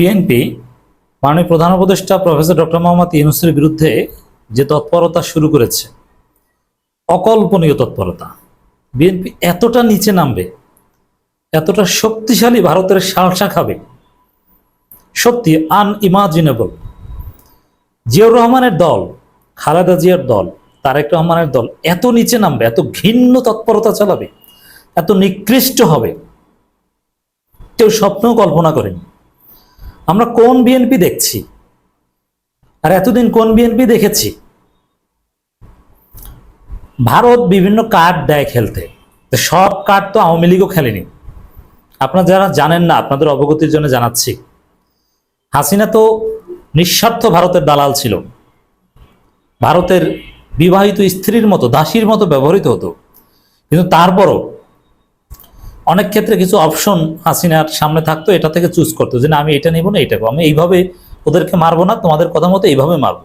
BNP মাননীয় প্রধান উপদেষ্টা প্রফেসর ডক্টর মোহাম্মদ ইউনুসের বিরুদ্ধে যে তৎপরতা শুরু করেছে, অকল্পনীয় তৎপরতা। বিএনপি এতটা নিচে নামবে, এতটা শক্তিশালী ভারতের সালসা খাবে, সত্যি আনইমাজিনেবল জিয়াউর রহমানের দল, খালেদা জিয়ার দল, তারেক রহমানের দল এত নিচে নামবে, এত ঘিন্ন তৎপরতা চালাবে, এত নিকৃষ্ট হবে। কেউ স্বপ্নেও কল্পনা করেনি। আমরা কোন বিএনপি দেখছি? আর এতদিন কোন বিএনপি দেখেছি? ভারত বিভিন্ন কার্ড দেয় খেলতে। সব কার্ড তো আওয়ামী লীগও খেলেনি। আপনারা যারা জানেন না, আপনাদের অবগতির জন্য জানাচ্ছি। হাসিনা তো নিঃস্বার্থ ভারতের দালাল ছিল। ভারতের বিবাহিত স্ত্রীর মতো, দাসীর মতো ব্যবহৃত হতো। কিন্তু তারপরও অনেক ক্ষেত্রে কিছু অপশন হাসিনার সামনে থাকতো, এটা থেকে চুজ করতো যে না, আমি এটা নেব না, এটা আমি এইভাবে ওদেরকে মারবো না, তোমাদের কথা মতো এইভাবে মারবো।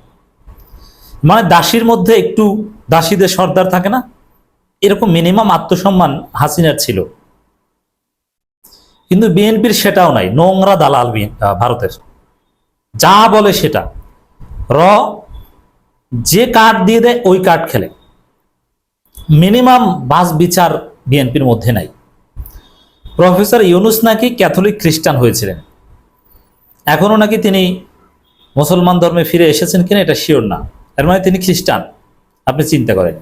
মানে দাসীর মধ্যে একটু দাসীদের সর্দার থাকে না? এরকম মিনিমাম আত্মসম্মান হাসিনার ছিল। কিন্তু বিএনপির সেটাও নাই, নোংরা দালাল ভারতের। যা বলে সেটা। র, যে কার্ড দিয়ে দেয়, ওই কার্ড খেলে। মিনিমাম বাস বিচার বিএনপির মধ্যে নাই। প্রফেসর ইউনুস নাকি ক্যাথলিক খ্রিস্টান হয়েছিলেন? এখনও নাকি তিনি মুসলমান ধর্মে ফিরে এসেছেন কিনা এটা শিওর না। এর মানে তিনি খ্রিস্টান। আপনি চিন্তা করেন।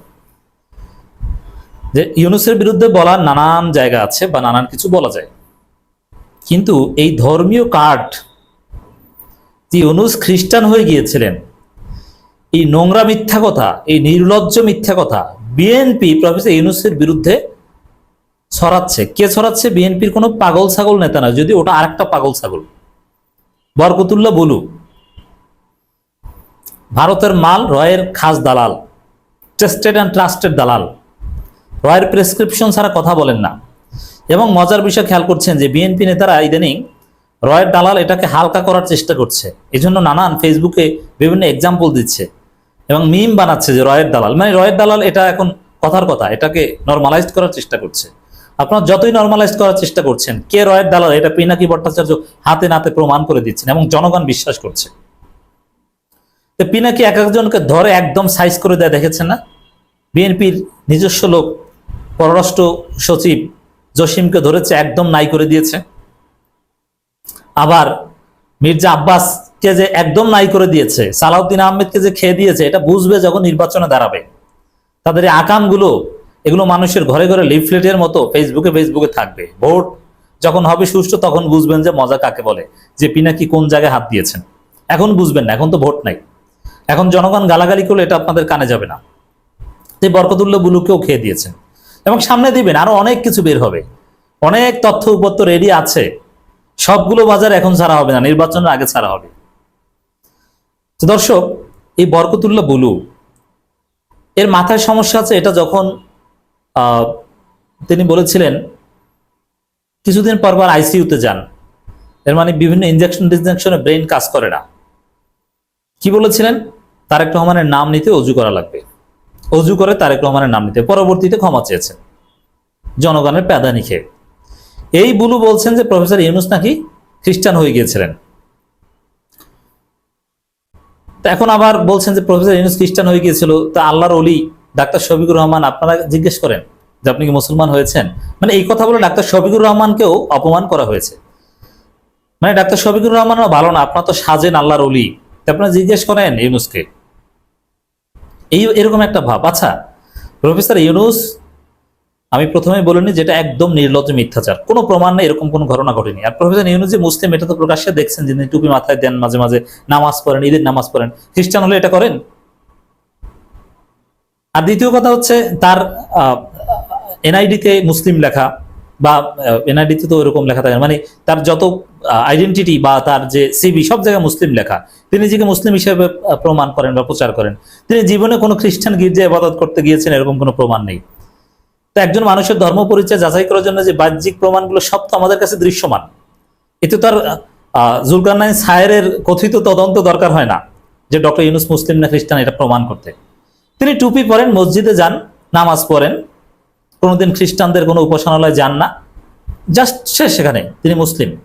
যে ইউনুসের বিরুদ্ধে বলার নানান জায়গা আছে বা নানান কিছু বলা যায়। কিন্তু এই ধর্মীয় কার্ড যে ইউনুস খ্রিস্টান হয়ে গিয়েছিলেন, এই নোংরা মিথ্যা কথা, এই নির্লজ্জ মিথ্যা কথা, বিএনপি প্রফেসর ইউনুসের বিরুদ্ধে ছড়াচ্ছে? কে ছড়াচ্ছে? বিএনপির কোনো পাগল ছাগল নেতা না যদি ওটা আরেকটা পাগল ছাগল। বরকতুল্লাহ বলু। ভারতের মাল রয়ের খাস দালাল টেস্টেড অ্যান্ড ট্রাস্টেড দালাল। রয়ের প্রেসক্রিপশন ছাড়া কথা বলেন না। এবং মজার বিষয় খেয়াল করছেন যে বিএনপি নেতারা ইদানিং রয়ের দালাল এটাকে হালকা করার চেষ্টা করছে। এই জন্য নানান ফেসবুকে বিভিন্ন এক্সাম্পল দিচ্ছে এবং মিম বানাচ্ছে যে রয়ের দালাল। মানে রয়ের দালাল এটা এখন কথার কথা, এটাকে নর্মালাইজড করার চেষ্টা করছে। আপনারা যতই নর্মালাইজ করার চেষ্টা করছেন, কে রয়ের দালাল, এটা পিনাকি ভট্টাচার্য হাতে নাতে প্রমাণ করে দিচ্ছেন এবং জনগণ বিশ্বাস করছে। তো পিনাকি এক একজনকে ধরে একদম সাইজ করে দেয় দেখেছেন না? বিএনপির নিজস্ব লোক, পররাষ্ট্র সচিব জসিমকে ধরেছে, একদম নাই করে দিয়েছে। আবার মির্জা আব্বাসকে যে একদম নাই করে দিয়েছে, সালাউদ্দিন আহমেদকে যে খেয়ে দিয়েছে, এটা বুঝবে যখন নির্বাচনে দাঁড়াবে। তাদের আকামগুলো এগুলো মানুষের ঘরে ঘরে লিফলেটের মতো ফেসবুকে ফেসবুকে থাকবে। ভোট যখন হবে সুষ্ঠু, তখন বুঝবেন যে মজা কাকে বলে, যে পিনাকি কোন জায়গায় হাত দিয়েছেন। এখন বুঝবেন না, এখন তো ভোট নাই। এখন জনগণ গালাগালি করলে এটা আপনাদের কানে যাবে না। এই বরকতুল্লাহ বুলুকেও খেয়ে দিয়েছেন। এবং সামনে দিবেন, আরও অনেক কিছু বের হবে। অনেক তথ্য উপত্য রেডি আছে। সবগুলো বাজার এখন ছাড়া হবে না, নির্বাচনের আগে ছাড়া হবে। দর্শক, এই বরকতুল্লাহ বুলু, এর মাথায় সমস্যা আছে, এটা যখন তিনি বলেছিলেন, কিছুদিন পর পর আইসিইউতে যান। এর মানে বিভিন্ন ইনজেকশন টিনজেকশনে ব্রেন কাজ করে না। কি বলেছিলেন? তারেক রহমানের নাম নিতে অজু করা লাগবে। অজু করে তারেক রহমানের নাম নিতে। পরবর্তীতে ক্ষমা চেয়েছেন। জনগণের প্যাদানি খেয়ে। এই বুলু বলছেন যে প্রফেসর ইউনুস নাকি খ্রিস্টান হয়ে গিয়েছিলেন। এখন আবার বলছেন যে প্রফেসর ইউনুস খ্রিস্টান হয়ে গিয়েছিল। তা আল্লাহর অলি ডাক্তার শফিকুর রহমান আপনারা জিজ্ঞেস করেন যে আপনি কি মুসলমান হয়েছেন? মানে এই কথা বলে ডাক্তার শফিকুর রহমানকেও অপমান করা হয়েছে। মানে ডাক্তার শফিকুর রহমানও ভালো না, আপনার তো সাজেন আল্লাহর অলি আপনারা জিজ্ঞেস করেন ইউনুসকে। এই এরকম একটা ভাব। আচ্ছা প্রফেসর ইউনুস, আমি প্রথমে বলিনি যেটা একদম নির্লজ্জ মিথ্যাচার। কোনো প্রমাণ নেই, এরকম কোনো ঘটনা ঘটেনি। আর প্রফেসর ইউনুস যে মুসলিম, এটা তো প্রকাশ্যে দেখছেন, যিনি টুপি মাথায় দেন, মাঝে মাঝে নামাজ পড়েন, ঈদের নামাজ পড়েন। খ্রিস্টান হলে এটা করেন? আর দ্বিতীয় কথা হচ্ছে তার এনআইডিতে মুসলিম লেখা বা এনআইডিতে তো এরকম লেখা থাকে মানে তার যত আইডেন্টিটি বা তার যে সিবি সব জায়গায় মুসলিম লেখা। তিনি নিজেকে মুসলিম হিসেবে প্রমাণ করেন বা প্রচার করেন। তিনি জীবনে কোনো খ্রিস্টান গির্জায় আবাদত করতে গিয়েছেন এরকম কোনো প্রমাণ নেই। তো একজন মানুষের ধর্ম পরিচয় যাচাই করার জন্য যে বাহ্যিক প্রমাণগুলো সব তো আমাদের কাছে দৃশ্যমান। এতে তার জুলকারনাইন সায়ের কথিত তদন্ত দরকার হয় না যে ডক্টর ইউনুস মুসলিম না খ্রিস্টান এটা প্রমাণ করতে। তিনি টুপি পরেন, মসজিদে যান, নামাজ পড়েন। কোনোদিন খ্রিস্টানদের কোনো উপাসনালয় যান না। জাস্ট সে সেখানে, তিনি মুসলিম।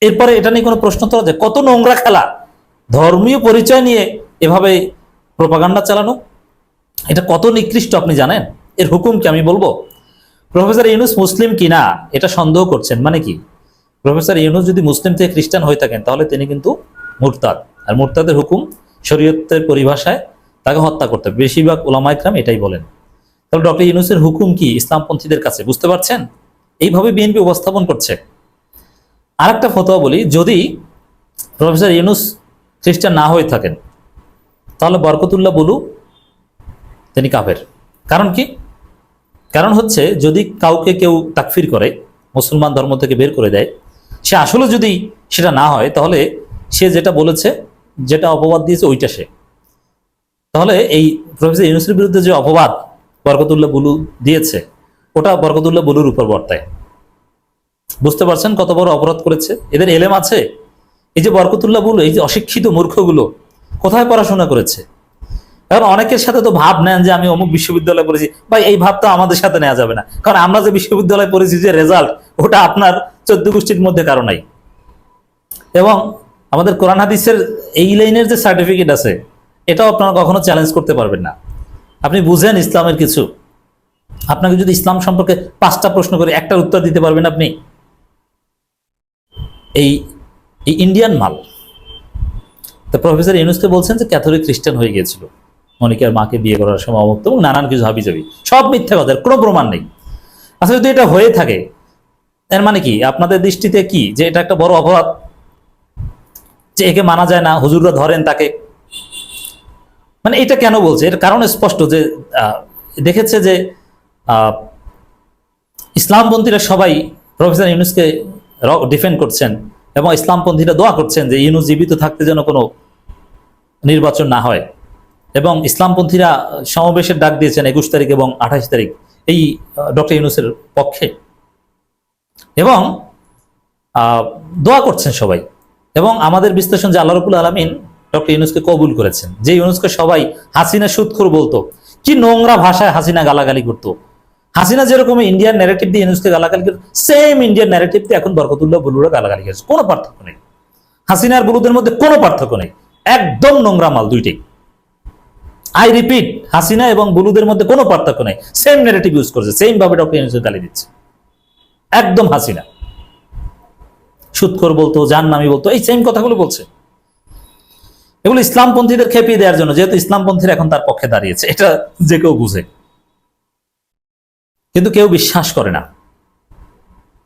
এরপরে এটা নিয়ে কোনো প্রশ্ন তোলা যায়, কত নোংরা খেলা। ধর্মীয় পরিচয় নিয়ে এভাবে প্রপাগান্ডা চালানো। এটা কত নিকৃষ্ট আপনি জানেন? এর হুকুম কি আমি বলব? প্রফেসর ইউনুস মুসলিম কিনা এটা সন্দেহ করছেন মানে কি? প্রফেসর ইউনুস যদি মুসলিম থেকে খ্রিস্টান হয়ে থাকেন, তাহলে তিনি কিন্তু মুরতাদ। আর মুরতাদের হুকুম শরীয়তের পরিভাষায় তাকে হত্যা করতে হবে। বেশিরভাগ ওলামা ইকরাম এটাই বলেন। তাহলে ডক্টর ইউনুসের হুকুম কি ইসলামপন্থীদের কাছে, বুঝতে পারছেন? এইভাবে বিএনপি উপস্থাপন করছে। আরেকটা ফতোয়া বলি, যদি প্রফেসর ইউনুস খ্রিস্টান না হয়ে থাকেন, তাহলে বরকতুল্লাহ বলু তিনি কাফের। কারণ কি? কারণ হচ্ছে যদি কাউকে কেউ তাকফির করে, মুসলমান ধর্ম থেকে বের করে দেয়, সে আসলে যদি সেটা না হয়, তাহলে সে যেটা বলেছে, যেটা অপবাদ দিয়েছে, ওইটা সে। তাহলে এই প্রফেসর ইউনুসের বিরুদ্ধে যে অপবাদ বরকতুল্লাহ বুলু দিয়েছে, ওটা বরকতুল্লাহ বুলুর উপর বর্তায়। বুঝতে পারছেন কত বড় অপরাধ করেছে? এদের এলেম আছে? এই যে বরকতুল্লাহ বুলু, এই যে অশিক্ষিত মূর্খগুলো কোথায় পড়াশোনা করেছে? এখন অনেকের সাথে তো ভাব নেন যে আমি অমুক বিশ্ববিদ্যালয়ে পড়েছি। ভাই, এই ভাব তো আমাদের সাথে নেওয়া যাবে না। কারণ আমরা যে বিশ্ববিদ্যালয়ে পড়েছি, যে রেজাল্ট ওটা আপনার চোদ্দ গোষ্ঠীর মধ্যে কারও নাই। এবং আমাদের কোরআন হাদিসের এই লাইনের যে সার্টিফিকেট আছে এটাও আপনারা কখনো চ্যালেঞ্জ করতে পারবেন না। আপনি বুঝেন ইসলামের কিছু। আপনাকে যদি ইসলাম সম্পর্কে পাঁচটা প্রশ্ন করে একটার উত্তর দিতে পারবেন আপনি। এই এই ইন্ডিয়ান মাল। তো প্রফেসর ইউনুসকে বলছেন যে ক্যাথলিক খ্রিস্টান হয়ে গিয়েছিল। মনিকার মাকে বিয়ে করার সময় অমুক্ত এবং নানান কিছু হাবি যাবি সব মিথ্যা কথা, কোনো প্রমাণ নেই। আসলে যদি এটা হয়ে থাকে, এর মানে কি? আপনাদের দৃষ্টিতে কি? যে এটা একটা বড় অপরাধ? যে একে মানা যায় না, হুজুররা ধরেন তাকে মানে এটা কেন বলছে? এর কারণ স্পষ্ট যে দেখেছে যে ইসলামপন্থীরা সবাই প্রফেসর ইউনুসকে ডিফেন্ড করছেন এবং ইসলামপন্থীরা দোয়া করছেন যে ইউনুস জীবিত থাকতে যেন কোনো নির্বাচন না হয়। এবং ইসলামপন্থীরা সমাবেশের ডাক দিয়েছেন একুশ তারিখ এবং আঠাশ তারিখ এই ডক্টর ইউনুসের পক্ষে। এবং দোয়া করছেন সবাই। এবং আমাদের বিশ্লেষণ যে আল্লাহ রবুল আলমিন ডক্টর ইউনুসকে কবুল করেছেন। যে ইউনুসকে সবাই হাসিনা সুৎখুর বলতো, কি নোংরা ভাষায় হাসিনা গালাগালি করতো। হাসিনা যেরকম ইন্ডিয়ান ন্যারেটিভ দিয়ে ইউনুসকে গালাগালি করতো সেম ইন্ডিয়ান ন্যারেটিভ দিয়ে এখন বরকতুল্লাহ বলুরা গালাগালি করছে। কোনো পার্থক্য নেই। হাসিনার বুলুদের মধ্যে কোনো পার্থক্য নেই। একদম নোংরা মাল দুইটাই। আই রিপিট হাসিনা এবং বুলুদের মধ্যে কোনো পার্থক্য নেই। সেম নেগেটিভ ইউজ করছে সেম ভাবে ডক্টর ইউনুসের গালি দিচ্ছে। একদম হাসিনা। সুৎখর বলতো জাহান্নামি বলতো, এই সেম কথাগুলো বলছে। এগুলো ইসলামপন্থীদের খেপিয়ে দেওয়ার জন্য, যেহেতু ইসলামপন্থীরা এখন তার পক্ষে দাঁড়িয়েছে। এটা যে কেউ বুঝে। কিন্তু কেউ বিশ্বাস করে না।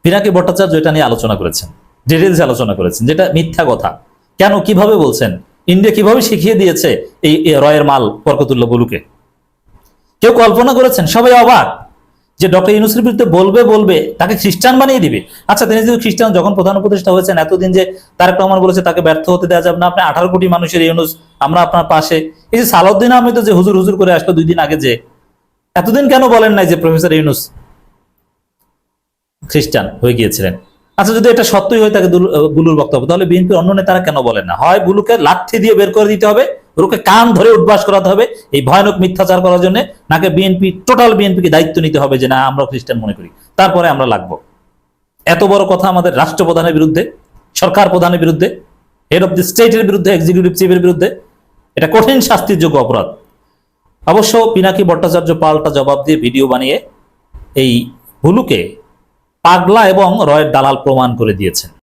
পিনাকি ভট্টাচার্য এটা নিয়ে আলোচনা করেছেন ডিটেলস আলোচনা করেছেন, যেটা মিথ্যা কথা। কেন, কীভাবে বলছেন? ইন্ডিয়া কীভাবে শিখিয়ে দিয়েছে এই রয়ের মাল বরকতুল্লাহ বলুকে? কেউ কল্পনা করেছেন? সবাই অবাক। যে ডক্টর ইউনুসের বিরুদ্ধে বলবে বলবে, তাকে খ্রিস্টান বানিয়ে দিবে। আচ্ছা তিনি যদি খ্রিস্টান, যখন প্রধান উপদেষ্টা হয়েছেন, এতদিন যে তারেক রহমান বলেছে তাকে ব্যর্থ হতে দেওয়া যাবে না। আপনি আঠারো কোটি মানুষের ইউনুস, আমরা আপনার পাশে। এই যে সালাউদ্দিন আহমেদ যে হুজুর হুজুর করে আসলো দুই দিন আগে যে, এতদিন কেন বলেন নাই যে প্রফেসর ইউনুস খ্রিস্টান হয়ে গিয়েছিলেন? আচ্ছা যদি এটা সত্যই হয়ে থাকে বুলুর বক্তব্য। তাহলে বিএনপির অন্য নেতারা কেন বলেন না? হয় বুলুকে লাঠি দিয়ে বের করে দিতে হবে বুলুকে কান ধরে উদ্বাস করাতে হবে, এই ভয়ানক মিথ্যাচার করার জন্য নাকি বিএনপি টোটাল বিএনপিকে দায়িত্ব নিতে হবে যে না, আমরা খ্রিস্টান মনে করি। তারপরে আমরা লাগবো। এত বড় কথা আমাদের রাষ্ট্রপ্রধানের বিরুদ্ধে, সরকার প্রধানের বিরুদ্ধে হেড অফ দি স্টেটের বিরুদ্ধে এক্সিকিউটিভ চিফের বিরুদ্ধে, এটা কঠিন শাস্তির যোগ্য অপরাধ। অবশ্য পিনাকি ভট্টাচার্য পাল্টা জবাব দিয়ে ভিডিও বানিয়ে এই ভুলুকে পাগলা এবং রয়ের দালাল প্রমাণ করে দিয়েছেন।